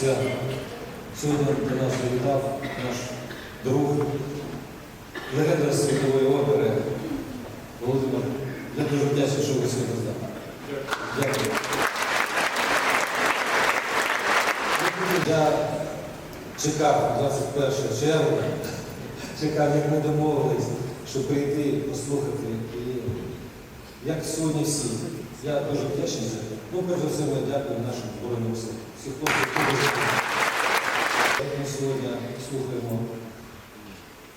Свято. Сьогодні до нас завітав наш друг, легенда світової опери Володимир. Я дуже вдячний, що ви сьогодні здали. Дякую. Я чекав 21 червня, чекав, як ми домовились, щоб прийти, послухати. І як сьогодні всі. Я дуже вдячний. Ну, перш за все, ми дякуємо нашим Збройним силам. Всі хлопці, ми сьогодні слухаємо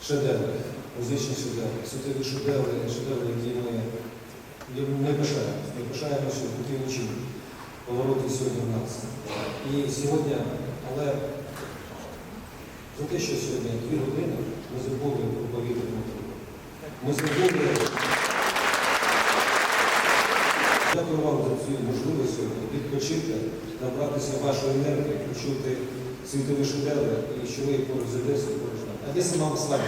шедеври, музичні шедеври, світові шедеври, шедеври, які ми, які ми пишаємося. Ми пишаємося, що учні повороти сьогодні в нас. І сьогодні, але за те, що сьогодні дві години ми забули про повітряну. Ми забули. Дякую вам за цю можливість відпочити, набратися вашої енергії, почути світові шедеври і що ви поруч з Одесою, поруч з нами. Одеса з вами.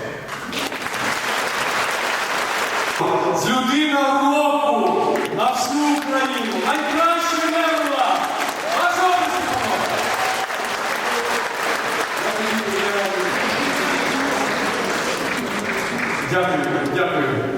З людина року на всю Україну. Найкраще мерла. Ваша! Дякую, дякую.